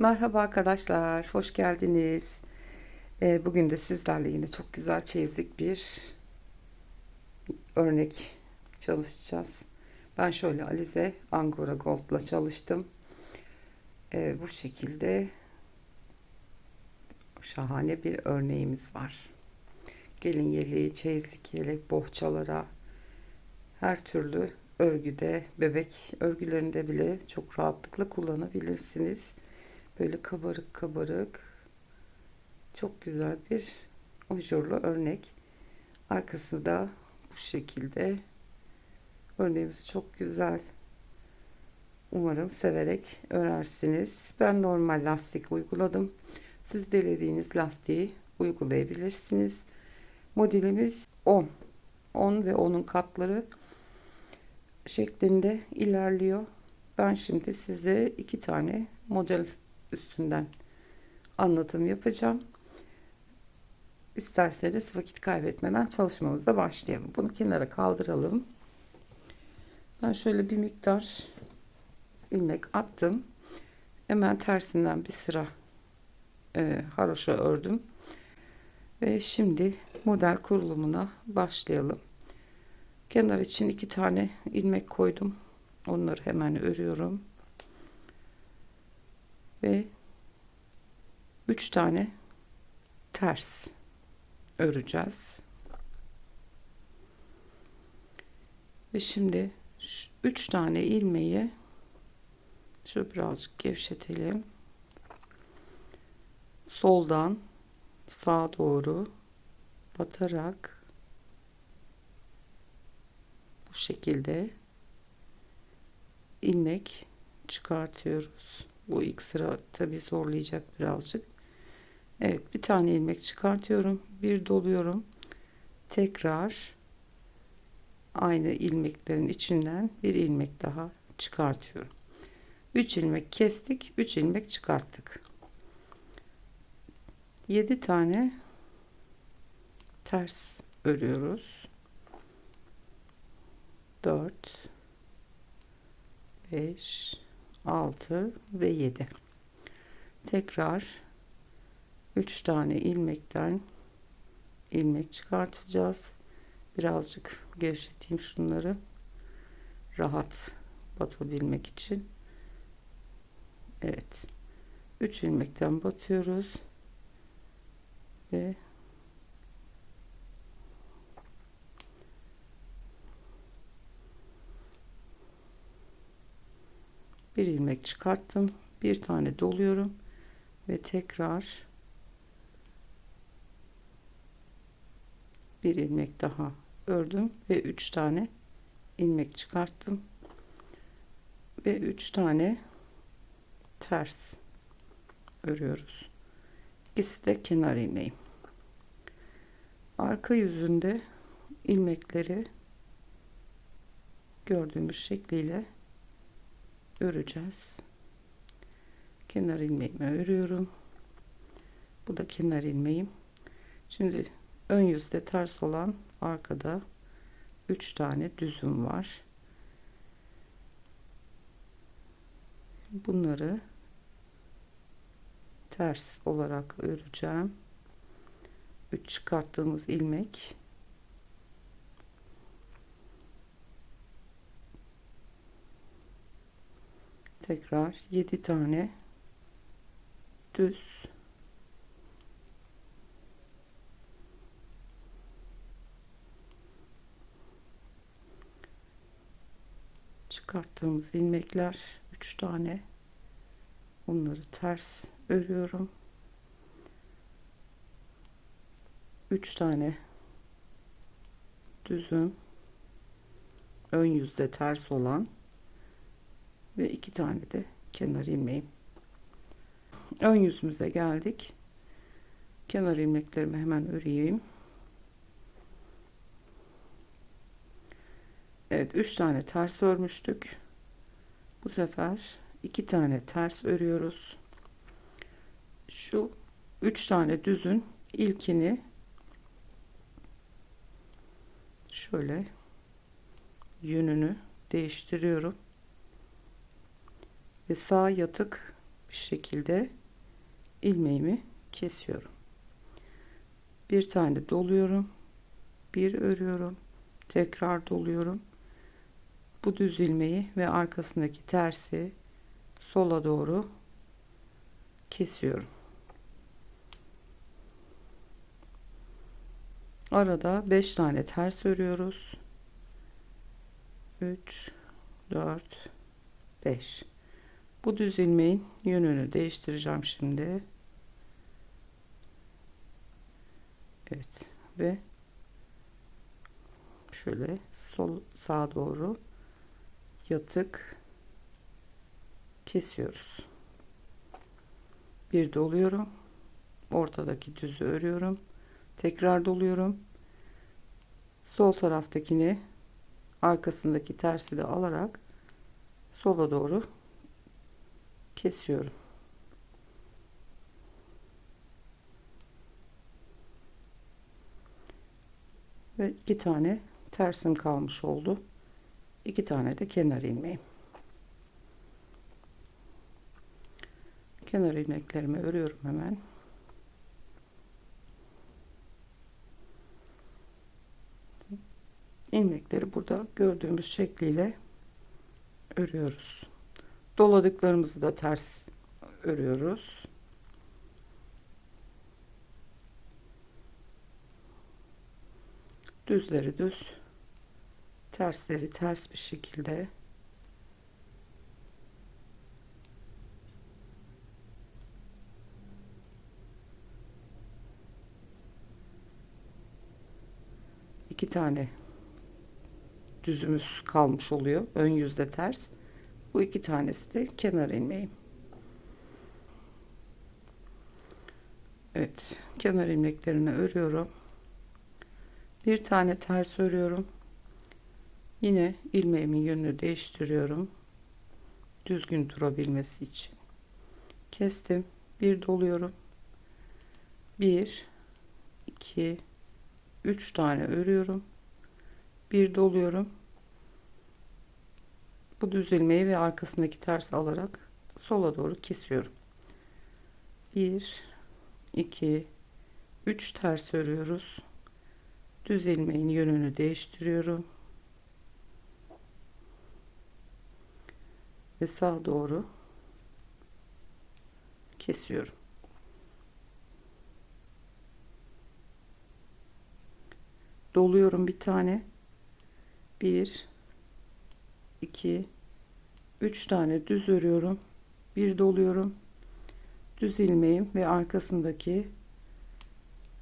Merhaba arkadaşlar, hoş geldiniz. Ee, bugün de sizlerle yine çok güzel çeyizlik bir örnek çalışacağız. Ben şöyle Alize Angora Gold'la çalıştım. Ee, bu şekilde şahane bir örneğimiz var. Gelin yeleği, çeyizlik yelek, bohçalara, her türlü örgüde, bebek örgülerinde bile çok rahatlıkla kullanabilirsiniz. Böyle kabarık kabarık çok güzel bir ajurlu örnek. Arkası da bu şekilde. Örneğimiz çok güzel. Umarım severek örersiniz. Ben normal lastik uyguladım. Siz dilediğiniz lastiği uygulayabilirsiniz. Modelimiz 10. 10 ve 10'un katları şeklinde ilerliyor. Ben şimdi size iki tane model üstünden anlatım yapacağım. İsterseniz vakit kaybetmeden çalışmamıza başlayalım. Bunu kenara kaldıralım. Ben şöyle bir miktar ilmek attım. Hemen tersinden bir sıra e, haroşa ördüm. Ve şimdi model kurulumuna başlayalım. Kenar için iki tane ilmek koydum. Onları hemen örüyorum. Ve üç tane ters öreceğiz. Ve şimdi üç tane ilmeği şu birazcık gevşetelim. Soldan sağa doğru batarak bu şekilde ilmek çıkartıyoruz. Bu ilk sıra tabi zorlayacak birazcık. Evet bir tane ilmek çıkartıyorum. Bir doluyorum. Tekrar aynı ilmeklerin içinden bir ilmek daha çıkartıyorum. 3 ilmek kestik. 3 ilmek çıkarttık. 7 tane ters örüyoruz. 4 5 6 ve 7 tekrar 3 tane ilmekten ilmek çıkartacağız. Birazcık gevşeteyim şunları. Rahat batabilmek için. Evet. 3 ilmekten batıyoruz. Ve bir ilmek çıkarttım bir tane doluyorum ve tekrar bir ilmek daha ördüm ve üç tane ilmek çıkarttım ve üç tane ters örüyoruz. İkisi de kenar ilmeğim. Arka yüzünde ilmekleri gördüğümüz şekliyle öreceğiz. Kenar ilmeğimi örüyorum. Bu da kenar ilmeğim. Şimdi ön yüzde ters olan arkada 3 tane düzüm var. Bunları ters olarak öreceğim. 3 çıkarttığımız ilmek tekrar 7 tane düz. Çıkarttığımız ilmekler 3 tane. Bunları ters örüyorum. 3 tane düzüm. Ön yüzde ters olan ve iki tane de kenar ilmeğim ön yüzümüze geldik. Kenar ilmeklerimi hemen öreyim. Evet üç tane ters örmüştük. Bu sefer iki tane ters örüyoruz. Şu üç tane düzün ilkini şöyle yönünü değiştiriyorum ve sağ yatık bir şekilde ilmeğimi kesiyorum. Bir tane doluyorum. Bir örüyorum. Tekrar doluyorum. Bu düz ilmeği ve arkasındaki tersi sola doğru kesiyorum. Arada 5 tane ters örüyoruz. 3 4 5 Bu düz ilmeğin yönünü değiştireceğim şimdi. Evet ve şöyle sol sağa doğru yatık kesiyoruz. Bir doluyorum. Ortadaki düzü örüyorum. Tekrar doluyorum. Sol taraftakini arkasındaki tersi de alarak sola doğru kesiyorum. Ve iki tane tersim kalmış oldu. İki tane de kenar ilmeğim. Kenar ilmeklerimi örüyorum hemen. ilmekleri burada gördüğümüz şekliyle örüyoruz. Doladıklarımızı da ters örüyoruz. Düzleri düz, tersleri ters bir şekilde iki tane düzümüz kalmış oluyor. Ön yüzde ters. Bu iki tanesi de kenar ilmeğim. Evet, kenar ilmeklerini örüyorum. Bir tane ters örüyorum. Yine ilmeğimin yönünü değiştiriyorum. Düzgün durabilmesi için. Kestim. Bir doluyorum. Bir, iki, üç tane örüyorum bir doluyorum bu düz ilmeği ve arkasındaki ters alarak sola doğru kesiyorum. 1 2 3 ters örüyoruz. Düz ilmeğin yönünü değiştiriyorum. Ve sağa doğru kesiyorum. Doluyorum bir tane. 1 2 3 tane düz örüyorum. Bir doluyorum. Düz ilmeğim ve arkasındaki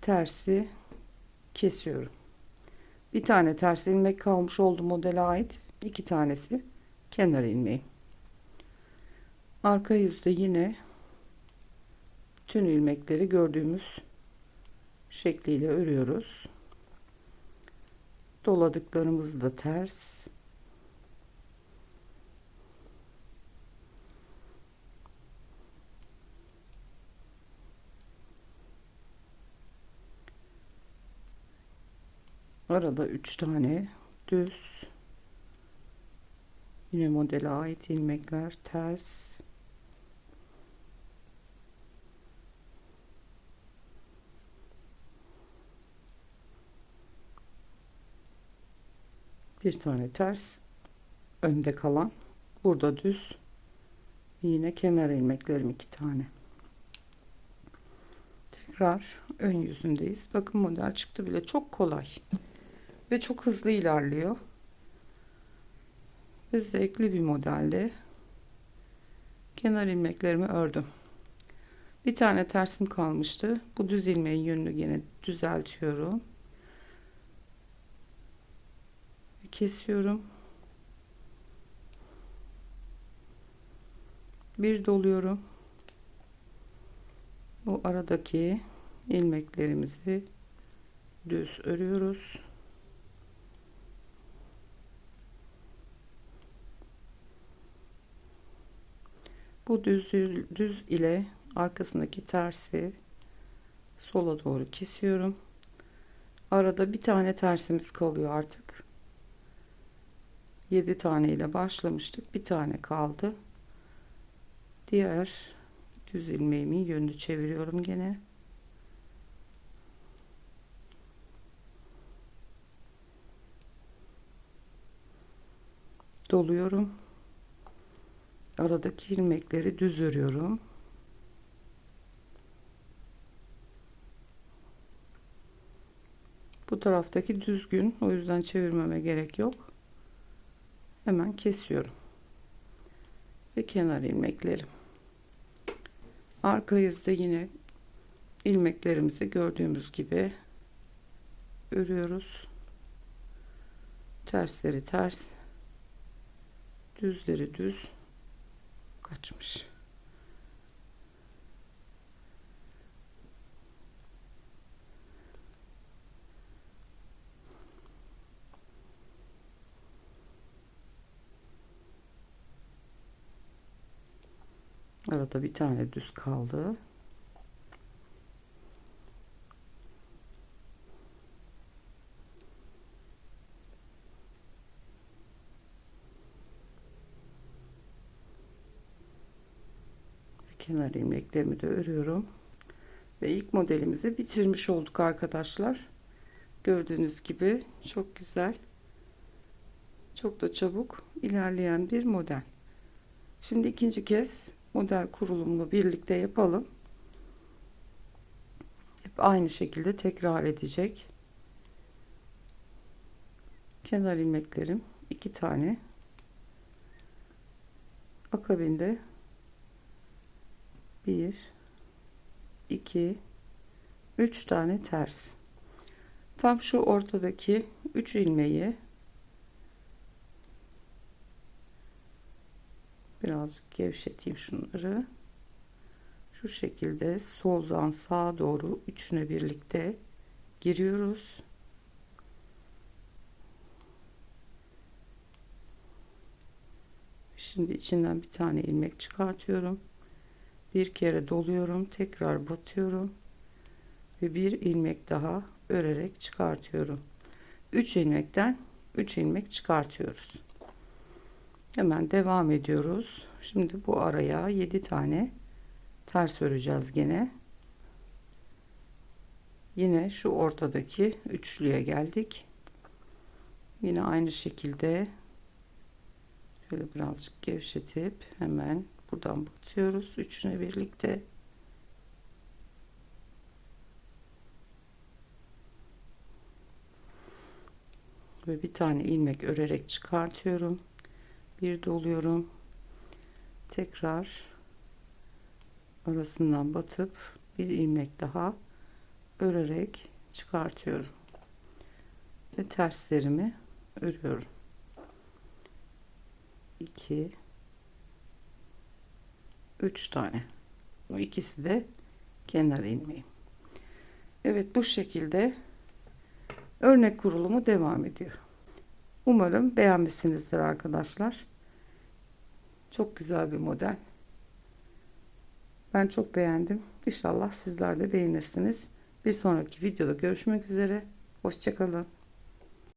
tersi kesiyorum. Bir tane ters ilmek kalmış oldu modele ait. İki tanesi kenar ilmeği arka yüzde yine tüm ilmekleri gördüğümüz şekliyle örüyoruz. Doladıklarımız da ters arada üç tane düz. Yine modele ait ilmekler ters. Bir tane ters. Önde kalan. Burada düz. Yine kenar ilmeklerim iki tane. Tekrar ön yüzündeyiz. Bakın model çıktı bile. Çok kolay ve çok hızlı ilerliyor ve zevkli bir modelde kenar ilmeklerimi ördüm bir tane tersim kalmıştı bu düz ilmeğin yönünü yine düzeltiyorum kesiyorum. Bir doluyorum. Bu aradaki ilmeklerimizi düz örüyoruz. Bu düz düz ile arkasındaki tersi sola doğru kesiyorum. Arada bir tane tersimiz kalıyor artık. 7 tane ile başlamıştık. Bir tane kaldı. Diğer düz ilmeğimin yönünü çeviriyorum gene. Doluyorum. Aradaki ilmekleri düz örüyorum. Bu taraftaki düzgün. O yüzden çevirmeme gerek yok. Hemen kesiyorum. Ve kenar ilmeklerim. Arka yüzde yine ilmeklerimizi gördüğümüz gibi örüyoruz. Tersleri ters, düzleri düz kaçmış. Arada bir tane düz kaldı. Kenar ilmeklerimi de örüyorum. Ve ilk modelimizi bitirmiş olduk arkadaşlar. Gördüğünüz gibi çok güzel. Çok da çabuk ilerleyen bir model. Şimdi ikinci kez model kurulumunu birlikte yapalım. Hep aynı şekilde tekrar edecek. Kenar ilmeklerim iki tane. Akabinde 1 2 3 tane ters. Tam şu ortadaki 3 ilmeği birazcık gevşeteyim şunları. Şu şekilde soldan sağa doğru üçüne birlikte giriyoruz. Şimdi içinden bir tane ilmek çıkartıyorum bir kere doluyorum tekrar batıyorum ve bir ilmek daha örerek çıkartıyorum. 3 ilmekten 3 ilmek çıkartıyoruz. Hemen devam ediyoruz. Şimdi bu araya 7 tane ters öreceğiz gene. Yine şu ortadaki üçlüye geldik. Yine aynı şekilde şöyle birazcık gevşetip hemen buradan batıyoruz. Üçüne birlikte. Ve bir tane ilmek örerek çıkartıyorum. Bir doluyorum. Tekrar arasından batıp bir ilmek daha örerek çıkartıyorum. Ve terslerimi örüyorum. 2 3 tane. Bu ikisi de kenar ilmeği. Evet bu şekilde örnek kurulumu devam ediyor. Umarım beğenmişsinizdir arkadaşlar. Çok güzel bir model. Ben çok beğendim. İnşallah sizler de beğenirsiniz. Bir sonraki videoda görüşmek üzere. Hoşçakalın.